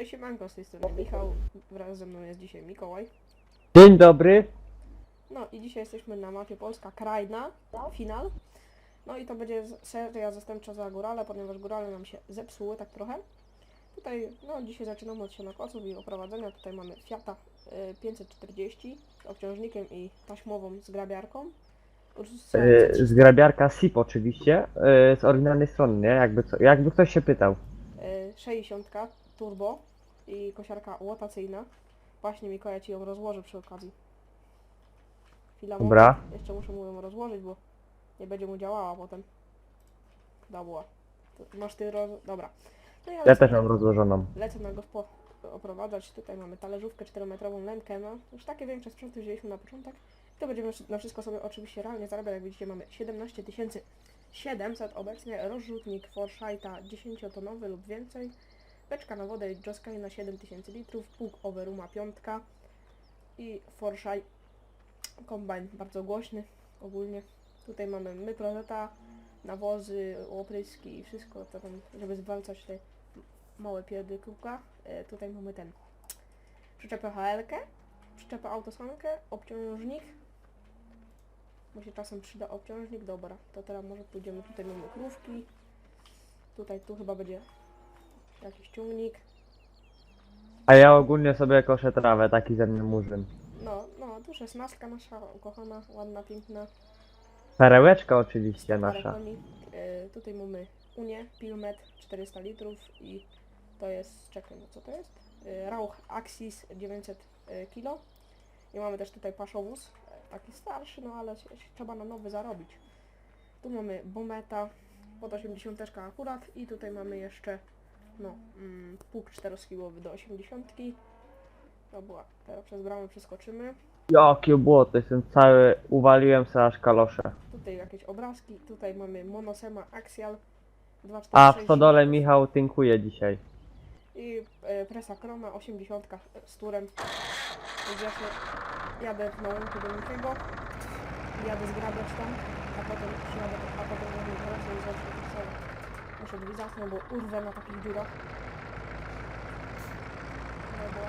Cześć, siemanko, z tej strony Michał, wraz ze mną jest dzisiaj Mikołaj. Dzień dobry. No i dzisiaj jesteśmy na mapie Polska Krajna, final. No i to będzie z- seria zastępcza za górale, ponieważ górale nam się zepsuły tak trochę. Tutaj, no dzisiaj zaczynamy od sianokosów i oprowadzenia. Tutaj mamy Fiata y, 540 z obciążnikiem i taśmową zgrabiarką. Ursusa Yy, zgrabiarka SIP oczywiście, yy, z oryginalnej strony, nie? Jakby, co, jakby ktoś się pytał. y, 60 turbo i kosiarka łotacyjna. Właśnie Mikołaj ci ją rozłoży przy okazji. Chwila Dobra. moment. Jeszcze muszę mu ją rozłożyć, bo nie będzie mu działała potem. Dobra. To masz ty roz... Dobra. No ja lecę, też mam rozłożoną. lecę na gospo oprowadzać. Tutaj mamy talerzówkę 4-metrową Lemkę. No, już takie większe sprzęty wzięliśmy na początek. To będziemy na wszystko sobie oczywiście realnie zarabiać. Jak widzicie mamy 17 700 obecnie. Rozrzutnik Forsyta 10-tonowy lub więcej. Beczka na wodę Joskaj na 7000 litrów. Pług Overuma 5 i Forsyth kombajn bardzo głośny ogólnie. Tutaj mamy my proleta, nawozy, opryski i wszystko to tam, żeby zwalczać te małe pierdy kółka. E, tutaj mamy ten przyczepę HL-kę, przyczepę autosankę, obciążnik. Bo się czasem przyda obciążnik, dobra. To teraz może pójdziemy, tutaj mamy krówki. Tutaj tu chyba będzie jakiś ciągnik. A ja ogólnie sobie koszę trawę, taki ze mnie murzyn. No, no, tu szesnastka nasza ukochana, ładna, piękna. Perełeczka oczywiście nasza. koni. E, tutaj mamy Unię, Pilmet 400 litrów i to jest, czekaj, no co to jest? E, Rauch Axis 900 e, kg. I mamy też tutaj paszowóz, taki starszy, no ale się- się trzeba na nowy zarobić. Tu mamy Bometa pod 80 też akurat i tutaj mamy jeszcze no, mm, pług 4-skiłowy do 80. Dobra, teraz przez bramę przeskoczymy. Jakie błoto, jestem cały, uwaliłem sobie aż kalosze. Tutaj jakieś obrazki, tutaj mamy Monosema Axial 246 A w stodole Michał tynkuje dzisiaj. i e, presa Krona 80 z turem. Więc właśnie jadę na łąku do jadę zgrabiać tam, a potem przyjadę, a potem zrobię presę i zacznę to samo. Muszę drzwi zamknąć, bo urwę na takich dziurach. No bo...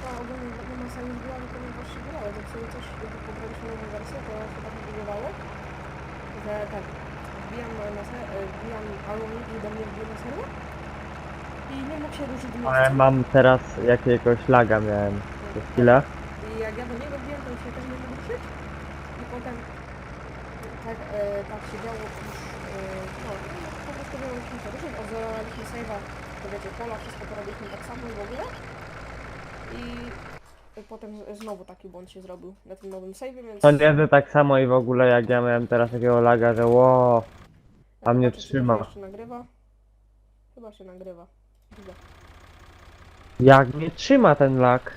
No ogólnie nie ma sensu zbierania, ponieważ się grało, więc sobie coś, jak pobraliśmy nową wersję, to się tak wyglądało, że tak, wbijam na, ser, e, wbijam Alumni i do mnie wbije na serwer i nie mógł się ruszyć Ale mam teraz jakiegoś laga miałem. Przez chwilę. I jak ja do niego wbiłem, to się też nie mógł ruszyć. I potem tak, e, tak się działo już, e, no, po prostu nie mogliśmy się ruszyć. Odzoraliśmy save'a, to wiecie, pola, wszystko porobiliśmy tak samo i w ogóle. I potem z- znowu taki błąd się zrobił na tym nowym save'ie, więc... To nie, że tak samo i w ogóle jak ja miałem teraz takiego laga, że ło. a mnie Zobaczę, czy to trzyma. się jeszcze nagrywa. Chyba się nagrywa. Widzę. Jak mnie trzyma ten lag.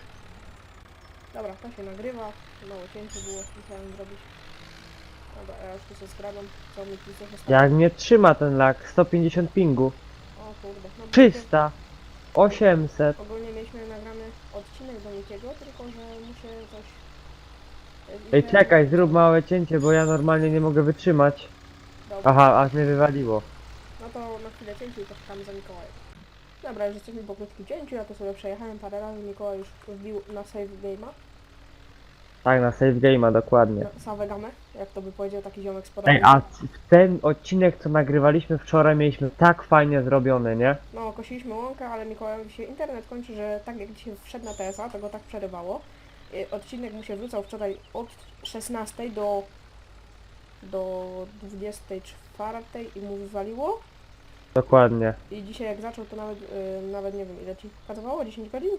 Dobra, to się nagrywa. Mało cięcie było, musiałem zrobić. Dobra, ja już tu się skradam. Co mi tu coś zostało? Jak mnie trzyma ten lag. 150 pingu. O kurde. No, bo 300. 800. Ogólnie mieliśmy nagrany odcinek do Nikiego, tylko że mu się coś... Ej, czekaj, zrób małe cięcie, bo ja normalnie nie mogę wytrzymać. Dobra, Aha, aż mnie wywaliło. no to na chwilę cięciu i poczekamy za Mikołajem. Dobra, już jesteśmy po krótkim cięciu, ja to sobie przejechałem parę razy, Mikołaj już wbił na save game'a, Tak, na save game'a dokładnie. na save gamę, jak to by powiedział taki ziomek z Ej, a c- w ten odcinek, co nagrywaliśmy wczoraj, mieliśmy tak fajnie zrobiony, nie? No, kosiliśmy łąkę, ale Mikołajowi się internet kończy, że tak jak dzisiaj wszedł na TSA, to go tak przerywało. Y, Odcinek mu się wrzucał wczoraj od 16 do, do 24 i mu wywaliło. Dokładnie. I dzisiaj jak zaczął, to nawet, y, nawet nie wiem ile ci pracowało, 10 godzin?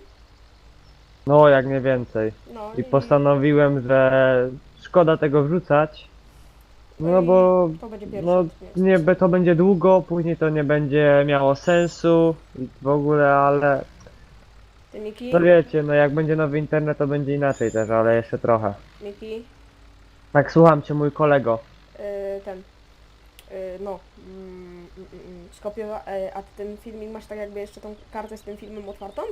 No, jak nie więcej. No I postanowiłem, że szkoda tego wrzucać. No bo to będzie pierwszy no odcinek. nie, be- to będzie długo, później to nie będzie miało sensu i w ogóle, ale Ty Miki, to wiecie, no jak będzie nowy internet, to będzie inaczej też, ale jeszcze trochę. Miki, Tak, słucham cię, mój kolego. y, ten, y, no, mm, mm, mm, skopiowa, y, a ty ten filmik masz tak jakby jeszcze tą kartę z tym filmem otwartą?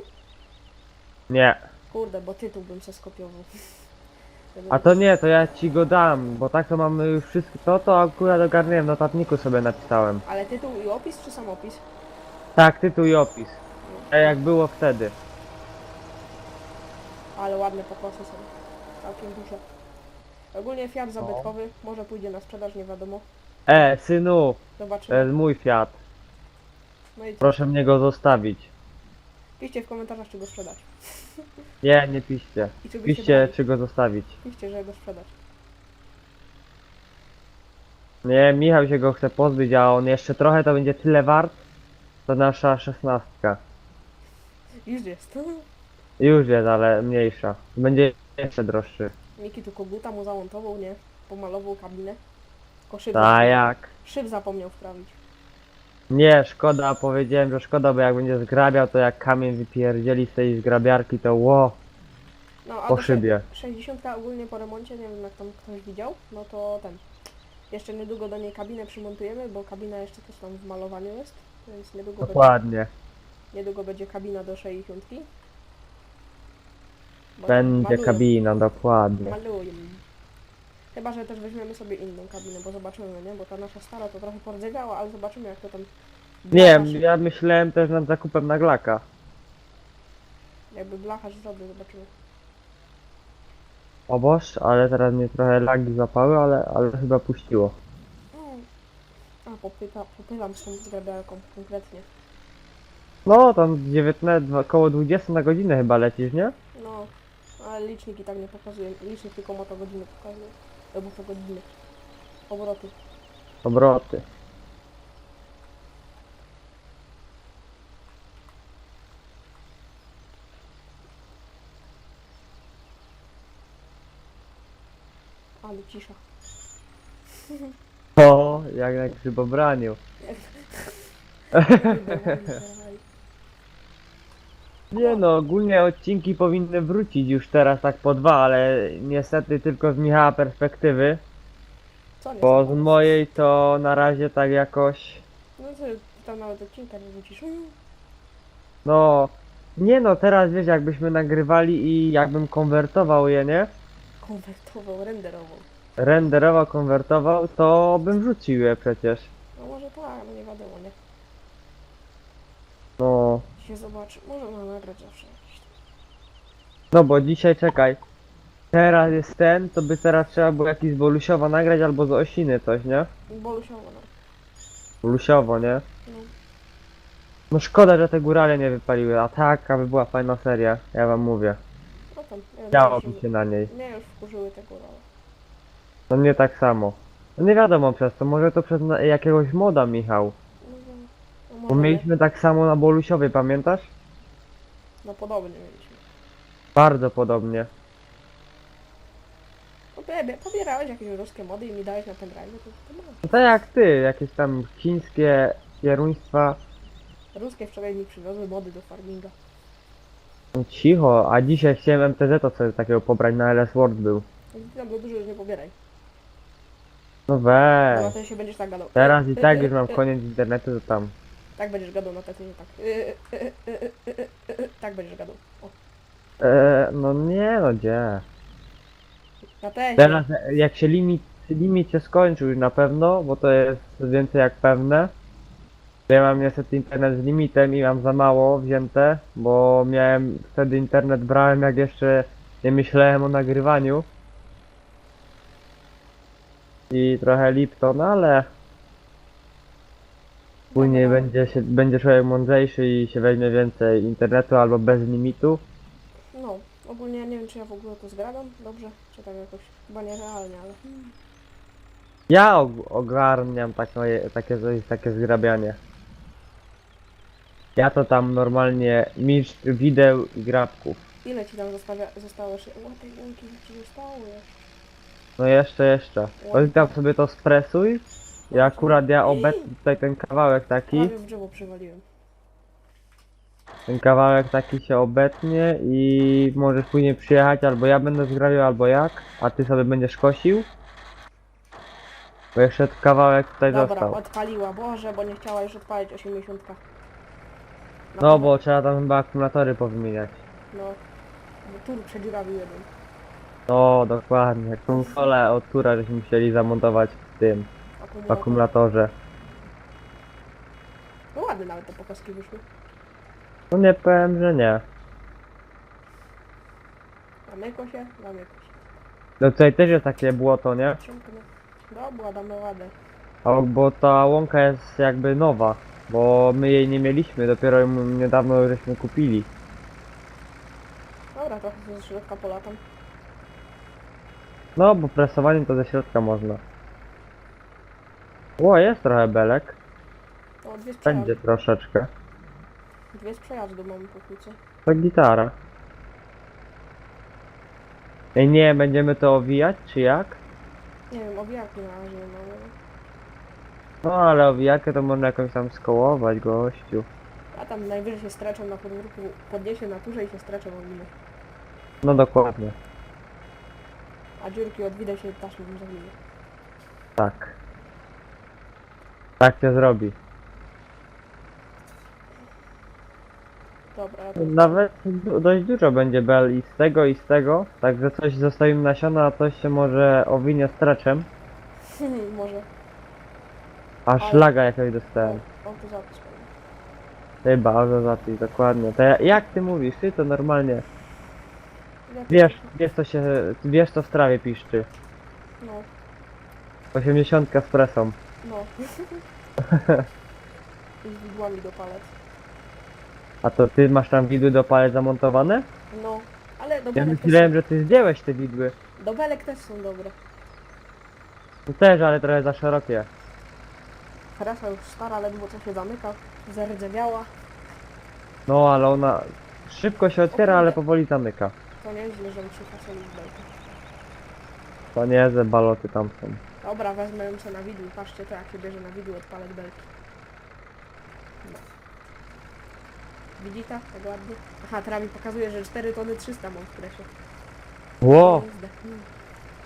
Nie. Kurde, bo tytuł bym se skopiował. A to nie, to ja ci go dam, bo tak to mamy już wszystko, to to akurat ogarniłem, w notatniku sobie napisałem. Ale tytuł i opis, czy sam opis? Tak, tytuł i opis. No, Tak jak było wtedy. Ale ładne pokosy są. Całkiem duże. Ogólnie Fiat No. zabytkowy, może pójdzie na sprzedaż, nie wiadomo. E, synu, to Zobaczymy. jest mój Fiat. No i co? Proszę mnie go zostawić. Piszcie w komentarzach, czy go sprzedać. Nie, nie piszcie. I czy byście Piszcie, czy go zostawić. Piszcie, że go sprzedać. Nie, Michał się go chce pozbyć, a on jeszcze trochę to będzie tyle wart, to nasza szesnastka. Już jest. Już jest, ale mniejsza. Będzie jeszcze droższy. Miki tu koguta mu zamontował, nie? Pomalował kabinę. Tylko szyb, A jak? szyb zapomniał wprawić. Nie, szkoda, powiedziałem, że szkoda, bo jak będzie zgrabiał, to jak kamień wypierdzieli z tej zgrabiarki, to ło, No, a po szybie. 60 ogólnie po remoncie, nie wiem jak tam ktoś widział, no to ten. Jeszcze niedługo do niej kabinę przymontujemy, bo kabina jeszcze też tam w malowaniu jest, więc niedługo, będzie, Dokładnie. niedługo będzie kabina do 60. Bo Będzie malują, kabina, dokładnie. Malują. Chyba, że też weźmiemy sobie inną kabinę, bo zobaczymy, nie? Bo ta nasza stara to trochę pordzewiała, ale zobaczymy jak to tam... Nie, blacharz- ja myślałem też nad zakupem na glaka. Jakby blacharz zrobił, zobaczymy. O boż, ale teraz mnie trochę lagi złapały, ale, ale chyba puściło. A, popyta, popylam z tą zgrabiarką konkretnie. No, tam 19, dwa- koło 20 na godzinę chyba lecisz, nie? No, ale licznik i tak nie pokazuje. Licznik tylko motogodziny pokazuje. Albo to godziny. Obroty. Obroty. Ale cisza. O, jak na grzybobraniu. Nie no, ogólnie odcinki powinny wrócić już teraz tak po dwa, ale niestety tylko z Michała perspektywy, Co nie? bo z mojej to na razie tak jakoś, No co, tam nawet odcinka nie wrócisz. no, nie no, teraz wiesz, jakbyśmy nagrywali i jakbym konwertował je, nie? Konwertował, renderował. Renderował, konwertował, to bym wrzucił je przecież. No może tak, no nie wiadomo, nie? Się zobaczy. Można nagrać zawsze jakieś. no bo dzisiaj czekaj. Teraz jest ten, to by teraz trzeba było jakiś z Bolusiowa nagrać albo z Osiny coś, nie? Bolusiowo, no. Bolusiowo, nie? no. No szkoda, że te górale nie wypaliły, a tak, aby była fajna seria, ja wam mówię. No tam, nie Działo mi się na niej. Mnie już wkurzyły te górale. No mnie tak samo. No nie wiadomo przez to, może to przez na- jakiegoś moda, Michał. No, no, no, Bo mieliśmy tak samo na Bolusiowej, pamiętasz? No podobnie mieliśmy. Bardzo podobnie. No pobie- pobierałeś jakieś ruskie mody i mi dałeś na ten drive, to, to masz. No tak jak ty, jakieś tam chińskie kieruństwa. Ruskie wczoraj mi przywiozły mody do farminga. No cicho, a dzisiaj chciałem MTZ to sobie takiego pobrać na LS World był. Jak ty tam dużo już nie pobieraj. No Bo na weź. ten się będziesz tak gadał. Teraz i tak już mam koniec internetu, to tam. Tak będziesz gadał na tety, tak. Y, y, y, y, y, y, y, y, Tak będziesz gadał. O, Eee, no nie no gdzie. na teście. Teraz e, jak się limit, limit się skończył już na pewno, bo to jest więcej jak pewne. To Ja mam niestety internet z limitem i mam za mało wzięte, bo miałem wtedy internet brałem jak jeszcze nie myślałem o nagrywaniu. I trochę Lipton, ale później będzie się będzie człowiek mądrzejszy i się weźmie więcej internetu albo bez limitu. No, ogólnie ja nie wiem czy ja w ogóle to zgadam dobrze, czy tak jakoś, chyba nierealnie, ale... Ja og- ogarniam takie, takie, coś- takie zgrabianie. Ja to tam normalnie mistrz wideł i grabków. Ile ci tam zostawia, zostało jeszcze? O, tej łąki ci zostało jeszcze. No jeszcze, jeszcze. Ty tam sobie to stresuj. I akurat ja obecnie tutaj ten kawałek taki, Prawie w drzewo przywaliłem. ten kawałek taki się obetnie i możesz później przyjechać, albo ja będę zgrabiał, albo jak, a ty sobie będziesz kosił. Bo jeszcze kawałek tutaj Dobra, został. odpaliła, Boże, bo nie chciała już odpalić 80. No bo trzeba tam chyba akumulatory powymieniać. No, bo tur przedziurawił jeden. No, dokładnie. Konsolę od tura żeśmy musieli zamontować w tym, w Akumulator. akumulatorze. No ładne nawet te pokazki wyszły. No nie powiem, że nie. Zamykło się? Zamykło się. No tutaj też jest takie błoto, nie? Ciągnę. Dobra, damy radę. A bo ta łąka jest jakby nowa, bo my jej nie mieliśmy, dopiero ją niedawno żeśmy kupili. Dobra, trochę ze środka polatam. No, bo presowaniem to ze środka można. O, jest trochę belek. O, dwie. Będzie troszeczkę. Dwie sprzejażdy mamy po kłóce. To gitara. Ej, nie, będziemy to owijać, czy jak? Nie wiem, owijaki na razie nie mamy. No, ale owijakę to można jakąś tam skołować, gościu. A tam najwyżej się streczą na podwórku, podniesie na turze i się streczą owinę. No dokładnie, A dziurki od widać się taśmą zawinie. tak. Tak się zrobi. Dobra. Nawet du- dość dużo będzie bel i z tego i z tego, także coś zostawimy nasiona, a coś się może owinie streczem. Może. Aż Ale- laga jakiegoś dostałem. o to zapis powiem. Chyba, dokładnie. To ja, jak ty mówisz, ty to normalnie. Wiesz, wiesz co się, wiesz co w trawie piszczy. No, 80 z presą. No. I z widłami do palet. A to ty masz tam widły do palec zamontowane? No, ale do Ja belek, też, myślałem, że ty zdjąłeś te widły. do belek też są dobre. No też, ale trochę za szerokie. Harasa już stara, ledwo co się zamyka. Zardzewiała. No, ale ona szybko się otwiera, ale powoli zamyka. To nieźle, że musi fasolić belkę. To nie, że baloty tam są. Dobra, wezmę ją sobie na widły. Patrzcie to jak się bierze na widły od palet belki. No. Widzicie? Tak ładnie. Aha, teraz mi pokazuje, że 4 tony 300 mam w presie. Ło,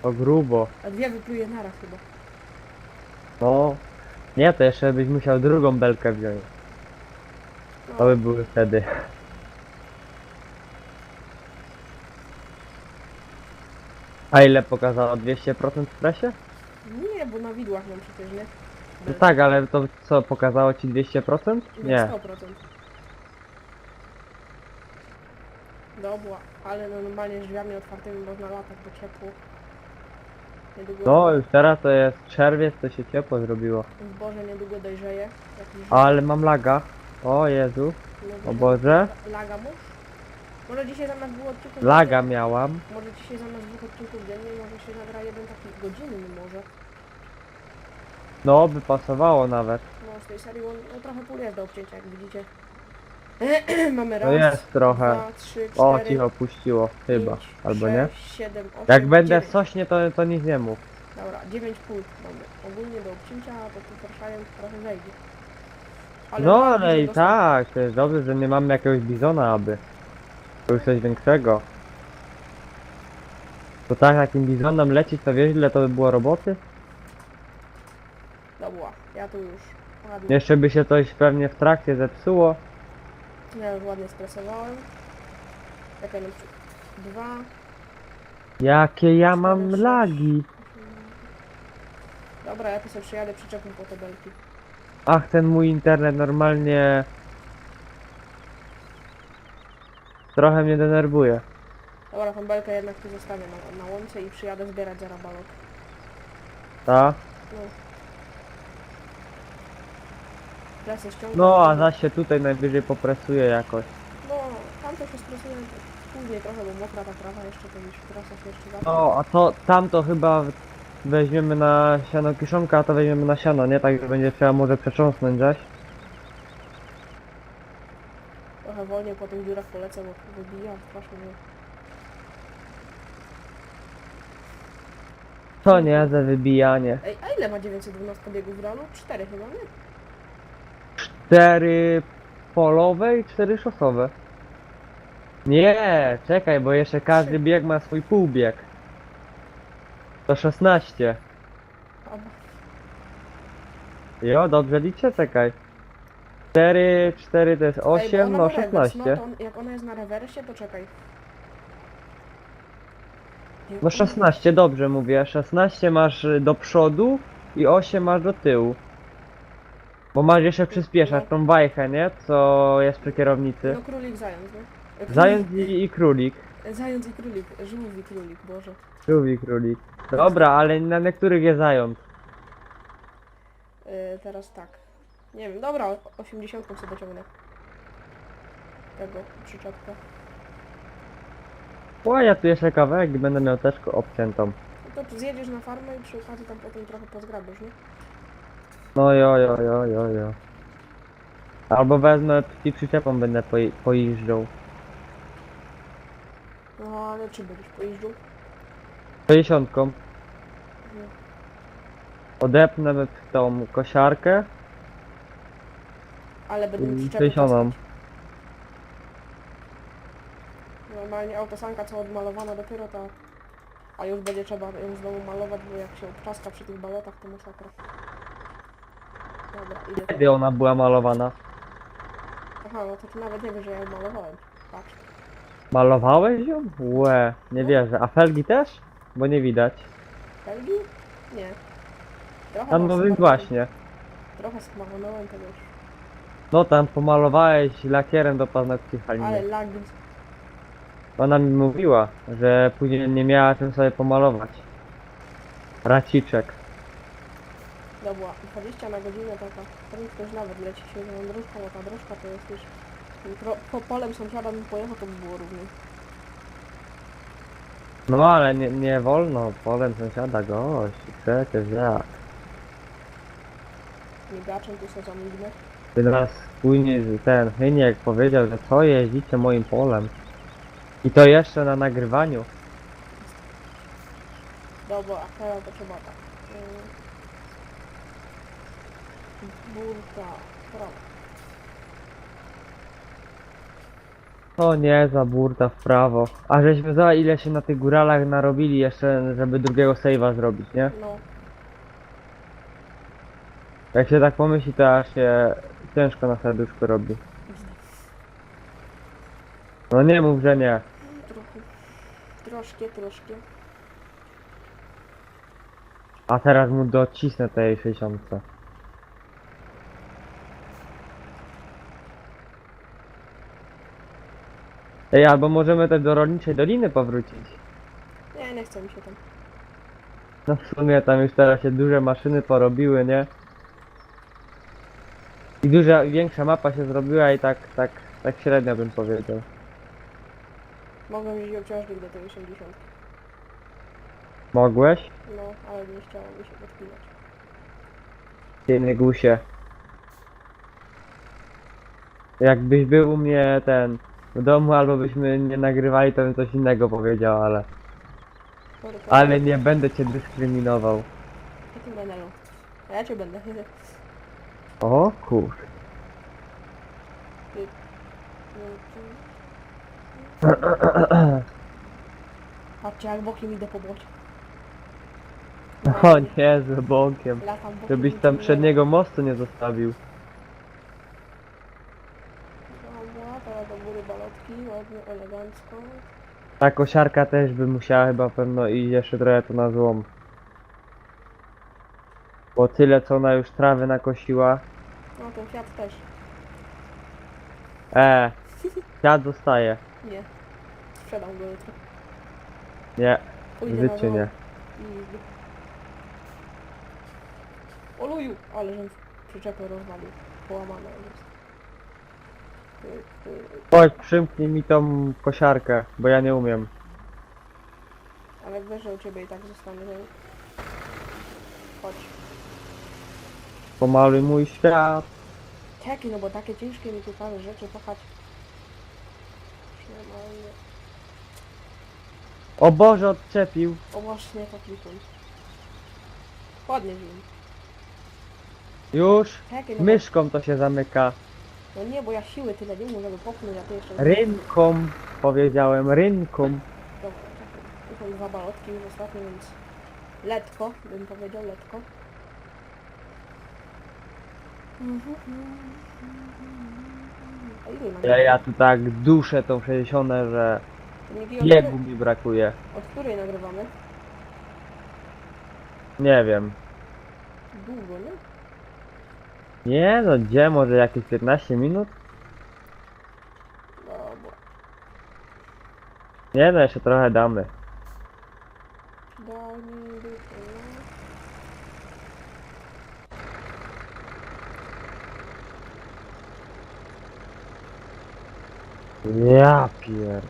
to grubo. A dwie wypluje naraz chyba. No. Nie, to jeszcze byś musiał drugą belkę wziąć. No, To by były wtedy. A ile pokazało? 200% w presie? Nie, bo na widłach mam przecież, nie? No tak, ale to co, pokazało ci 200%? Nie. 100%. Dobra, ale no normalnie drzwiami otwartymi można latać, bo ciepło. Niedługo No, już teraz to jest czerwiec, to się ciepło zrobiło. zboże niedługo dojrzeje. Jakiś Ale mam laga. O Jezu, no, o Boże. Laga mów? Może dzisiaj zamiast dwóch odcinków... Laga miałam. Może dzisiaj zamiast dwóch odcinków dziennie może się nagra jeden taki godzinny może. No, by pasowało nawet. No z tej serii on no, trochę pól jest do obcięcia, jak widzicie. Mamy raz, No jest trochę. dwa, trzy, cztery, O, cicho puściło, chyba. pięć, Albo sześć, nie? siedem, osiem, Jak będę dziewięć. sośnie, to, to nic nie mów. Dobra, 9 pól mamy ogólnie do obcięcia, a tu Warszawie trochę zejdzie. No, ale i tak, to jest dobrze, że nie mamy jakiegoś bizona, aby. To już coś większego. To tak, takim bizonem lecieć, to wiesz ile to by było roboty? Dobra, ja tu już ładnie, Jeszcze by się coś pewnie w trakcie zepsuło. ja już ładnie stresowałem. Czekaj, no, dwa, Jakie ja mam lagi. Dobra, ja tu sobie przyjadę przyczepą po te belki. Ach, ten mój internet normalnie... Trochę mnie denerwuje. Dobra, tą belkę jednak tu zostawię na, na łące i przyjadę zbierać za rabalok. Ta? No. Ściągnę. No, a zaś się tutaj najwyżej popresuje jakoś. No, tam to się stresuje później trochę, bo mokra ta trawa jeszcze, to już trasa się jeszcze zacznie. No, a to tamto chyba weźmiemy na siano kiszonka, a to weźmiemy na siano, nie? Tak, że będzie trzeba może przetrząsnąć zaś. Trochę wolniej po tych dziurach polecę, bo wybijam strasznie. mnie. To nie za wybijanie. Ej, a ile ma 912 biegów w realu? 4 chyba, nie? Cztery polowe i cztery szosowe. Nie, czekaj, bo jeszcze każdy bieg ma swój półbieg. To 16. Albo Jo, dobrze liczę, czekaj. 4, 4 to jest Ej, bo 8, ona no ma rewers, 16. No, to on, jak ona jest na rewersie, to czekaj. Jak No ona- 16, dobrze mówię. 16 masz y, do przodu i 8 masz do tyłu. Bo masz jeszcze przyspieszać tą wajchę, nie? Co jest przy kierownicy. No królik, zając, no. E, królik- Zając i, i królik. Zając i królik, żółw i królik, boże. Królik, królik. Dobra, ale na niektórych jest zając. E, teraz tak. Nie wiem, dobra, 80 sobie ciągnę. Tego przyczepkę. O, ja tu jeszcze kawałek i będę miał też obciętą. No to zjedziesz na farmę i przy okazji tam potem trochę pozgrabisz, nie? No jo, jo, jo, jo, jo. Albo wezmę i przyczepą będę poi- pojeżdżał. No ale czy będziesz pojeździł? 60. Odepnę tą kosiarkę. Ale będę 60. taskać. Normalnie autosanka co odmalowana dopiero ta... A już będzie trzeba ją znowu malować, bo jak się obczaska przy tych balotach to masakra. Dobra, idę. Kiedy ona była malowana? Aha, no to ty nawet nie wiesz, że ja ją malowałem. Patrz. Malowałeś ją? Łe, nie wierzę. A felgi też? Bo nie widać. Belgii? Nie. Trochę no tam więc właśnie. Trochę smarowałem to już. No tam pomalowałeś lakierem do paznokci Ale haliny. lag. Ona mi mówiła, że później nie miała czym sobie pomalować. Raciczek. Dobra, 20 na godzinę taka prędkość nawet leci się za dróżką, a ta dróżka to jest już... Po, po polem sąsiada bym pojechał, to by było równiej. No ale nie, nie wolno, polem sąsiada gość. Przecież jak. Migaczem tu sobie zamignę. Ty nas później ten Hyniek powiedział, że co jeździcie moim polem. I to jeszcze na nagrywaniu. Dobra, teraz to trzeba tak. Yy, Burta, prawo. O nie, za burta w prawo. A żeśmy za ile się na tych góralach narobili jeszcze, żeby drugiego save'a zrobić, nie? No, Jak się tak pomyśli, to aż się ciężko na serduszku robi. No nie mów, że nie. trochę. Troszkę, troszkę. A teraz mu docisnę tej 60. Ej, albo możemy też do rolniczej doliny powrócić. Nie, nie chce mi się tam. No w sumie tam już teraz się duże maszyny porobiły, nie? I duża, większa mapa się zrobiła i tak, tak, tak średnio bym powiedział. Mogłem wziąć obciążnik do tej 80. Mogłeś? No, ale nie chciało mi się podpinać. Ty gusie. Jakbyś był u mnie ten w domu albo byśmy nie nagrywali, to bym coś innego powiedział, ale. Sorry, Ale nie będę cię dyskryminował. Ja tu będę. Ja cię będę. O kur. Patrzcie jak bokiem idę po bocie. O nie, z bąkiem. Latam bokiem Żebyś i tam przedniego mostu nie zostawił. Dobra, teraz do góry balotki, ładnie, elegancko. Ta kosiarka też by musiała chyba pewno iść jeszcze trochę tu na złom. Bo tyle co ona już trawy nakosiła. No ten Fiat też. E, Fiat zostaje. Nie. Sprzedam go jutro. Nie, w Pójdę życiu nie. i... Oluju! Ale żem przyczepę rozwalił. Połamane jest. Ty, ty. Chodź, przymknij mi tą kosiarkę, bo ja nie umiem. Ale wiesz, że u ciebie i tak zostanie. że- Chodź. Pomaluj mój świat. Czekaj, no bo takie ciężkie mi tu parę rzeczy pachać. Normalnie. O Boże, odczepił. O właśnie, to klikam. Ładnie wiem. Już. Czekaj, no, Myszką to się zamyka. no nie, bo ja siły tyle nie mam, żeby popchnąć, a ty jeszcze... Rynką, powiedziałem, rynką. Dobra, czekaj. Tu są dwa balotki już ostatnie, więc... Letko, bym powiedział, letko. Ja, ja tu tak duszę tą 60, że Nie biegu mi brakuje. Od której nagrywamy? Nie wiem. Długo, nie? Nie no, gdzie? Może jakieś 15 minut? Dobra. Nie no, jeszcze trochę damy. Daj mi dupę, no. Ja pier...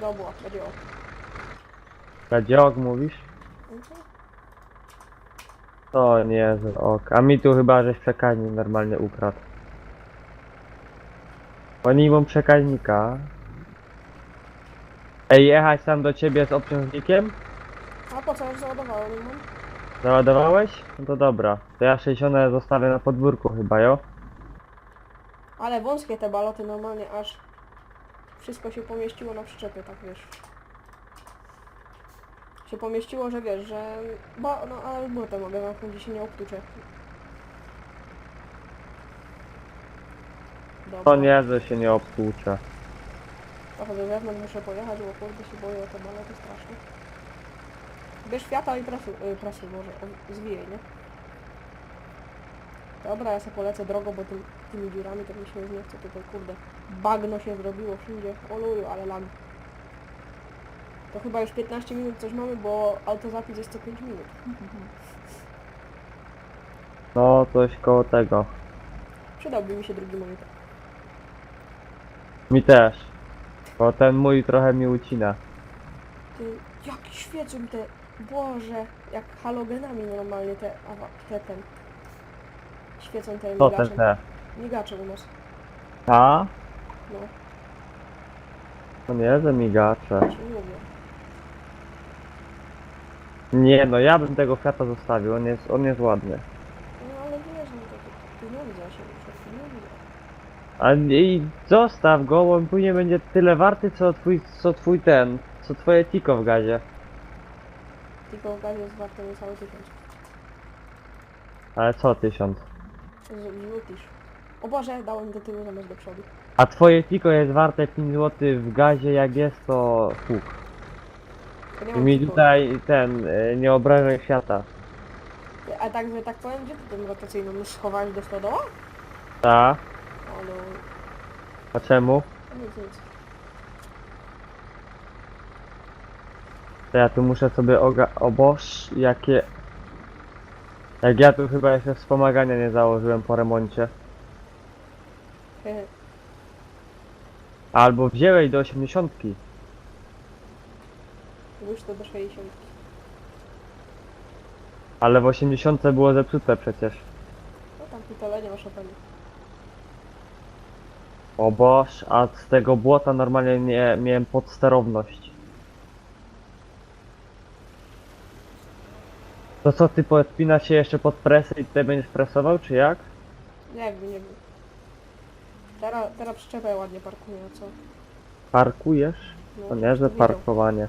Dobra, będzie o. Kadziok mówisz? Mhm. To nie z ok. A mi tu chyba żeś przekaźnik normalnie ukradł. Oni mam przekaźnika. Ej, jechać tam do ciebie z obciążnikiem? A po co już załadowałem? Załadowałeś? No to dobra. To ja 60 zostawię na podwórku chyba, jo? Ale wąskie te baloty normalnie aż wszystko się pomieściło na przyczepie, tak wiesz. Się pomieściło, że wiesz, że... Bo, no ale burtę mogę zamknąć, gdzie się nie obtuczę. Dobra. To nie, że się nie obtłucze. Trochę do zewnątrz muszę pojechać, bo kurde się boję o te baloty strasznie. Bierz Fiata i prasu, y, prasu może, o, zwijaj, nie? Dobra, ja sobie polecę drogą, bo tym, tymi dziurami to mi się już nie chce tutaj, kurde. Bagno się zrobiło wszędzie, oluju, ale lag. To chyba już 15 minut coś mamy, bo autozapis jest co 5 minut. No, coś koło tego. Przydałby mi się drugi monitor. Mi też. Bo ten mój trochę mi ucina. Ty, jak świecą te, Boże, jak halogenami normalnie te, awa, te, ten. Świecą te To ten migacze. te. Migacze u nas, A? no, To nie, że migacze. ci mówię. Nie no, ja bym tego Fiata zostawił, on jest, on jest ładny. No ale wiesz, no to, to pieniądze się pieniądze. A i zostaw go, bo on później będzie tyle warty, co twój, co twój ten, co twoje tiko w gazie. Tylko gaz jest warte niecałe tysiąc. Ale co tysiąc? Zrzucisz. O Boże, dałem do tyłu zamiast do przodu. A twoje tiko jest warte 5 zł w gazie, jak jest to huk. To nie mam mi typu. tutaj ten, y, nie obrażaj świata. A tak, że tak powiem, gdzie ty tą rotacyjną już schowałeś do stodoła? Ta? Ale... A czemu? Nic, nic. To ja tu muszę sobie oga... O boż, jakie... Jak ja tu chyba jeszcze wspomagania nie założyłem po remoncie. Hehe. Albo wzięłeś do 80. Już to do 60. Ale w 80 było zepsute przecież. No tam pitole nie masz openy. O boż, a z tego błota normalnie nie miałem podsterowność. To co, ty podpinasz się jeszcze pod presę i tutaj będziesz presował, czy jak? Nie jakby, nie wiem. Teraz, teraz przyczepę ładnie parkuję, a co? Parkujesz? No, To nie, że widział. parkowanie.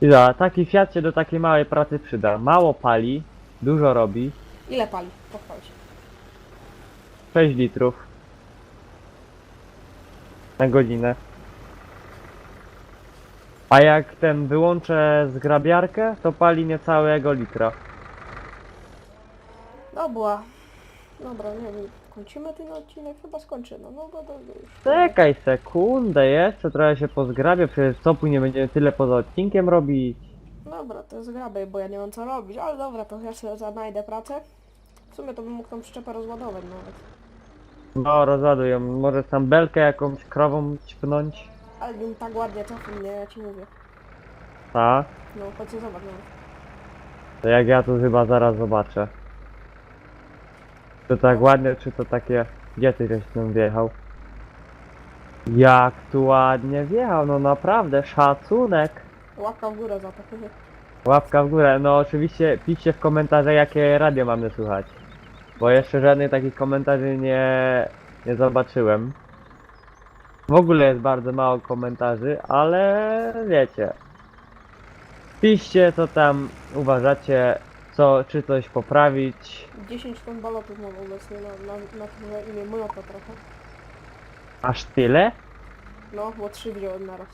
I da, taki Fiat się do takiej małej pracy przyda. Mało pali, dużo robi, Ile pali? Pochwal się. 6 litrów na godzinę. A jak ten wyłączę zgrabiarkę, to pali niecałego litra. Dobra. Dobra, nie wiem. Kończymy ten odcinek? Chyba skończymy. No bo to już... Czekaj sekundę jeszcze, trochę się pozgrabię, przecież co później będziemy tyle poza odcinkiem robić. Dobra, to zgrabę, bo ja nie mam co robić, ale dobra, to ja sobie znajdę pracę. W sumie to bym mógł tą przyczepę rozładować nawet. No, rozładuję. Może tam belkę jakąś krową ćpnąć? Ale nim tak ładnie cofam, nie, ja ci mówię. Tak. No, chodź zobacz nawet. To jak ja tu chyba zaraz zobaczę. To tak ładnie, czy to takie... Gdzie ty żeś tym wjechał? Jak tu ładnie wjechał, no naprawdę, szacunek. Łapka w górę za to. Łapka w górę, no oczywiście piszcie w komentarzach jakie radio mamy słuchać. Bo jeszcze żadnych takich komentarzy nie, nie zobaczyłem. W ogóle jest bardzo mało komentarzy, ale wiecie. Piszcie co tam uważacie, co, czy coś poprawić. 10 ton balotów mam obecnie na, na, na tyle imię Mojota trochę. Aż tyle? No, bo 3 wziąłem naraz.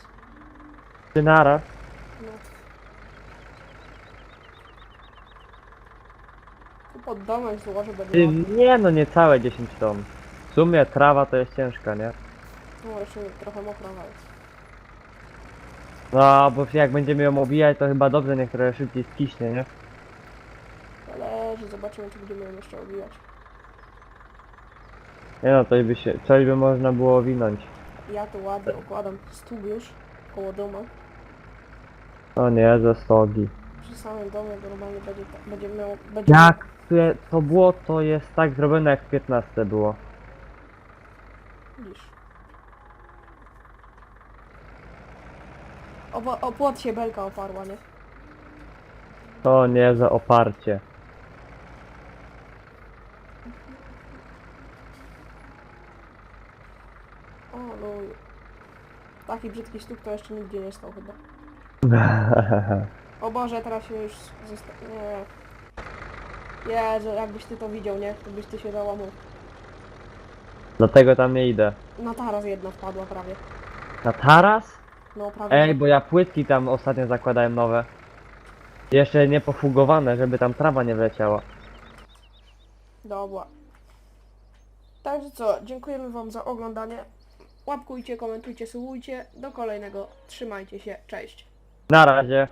Ty naraz. No. Tu pod domem złożę będzie Ty, ładnie. nie no, nie całe 10 ton. W sumie trawa to jest ciężka, nie? No jeszcze trochę mokro. No, bo jak będziemy ją obijać, to chyba dobrze, niech trochę szybciej skiśnie, nie? Zależy, zobaczymy czy będziemy ją jeszcze obijać. Nie no, coś by się, coś by można było owinąć. Ja tu ładnie układam stół już koło domu. O nie, ze stogi. Przy samym domie normalnie będzie, będzie miał... Będzie Jak to było, to jest tak zrobione jak w 15 było. O, o płot się belka oparła, nie? To nie za oparcie. O luj. Taki brzydki stóp to jeszcze nigdzie nie stał chyba. O Boże, teraz się już zosta... Nie. Jezu, jakbyś ty to widział, nie? To byś ty się załamał. Dlatego tam nie idę. Na taras jedna wpadła prawie. Na taras? No prawie. Ej, bo ja płytki tam ostatnio zakładałem nowe. Jeszcze nie pofugowane, żeby tam trawa nie wleciała. Dobra. Także co, dziękujemy wam za oglądanie. Łapkujcie, komentujcie, subujcie. Do kolejnego. Trzymajcie się. Cześć. Na razie.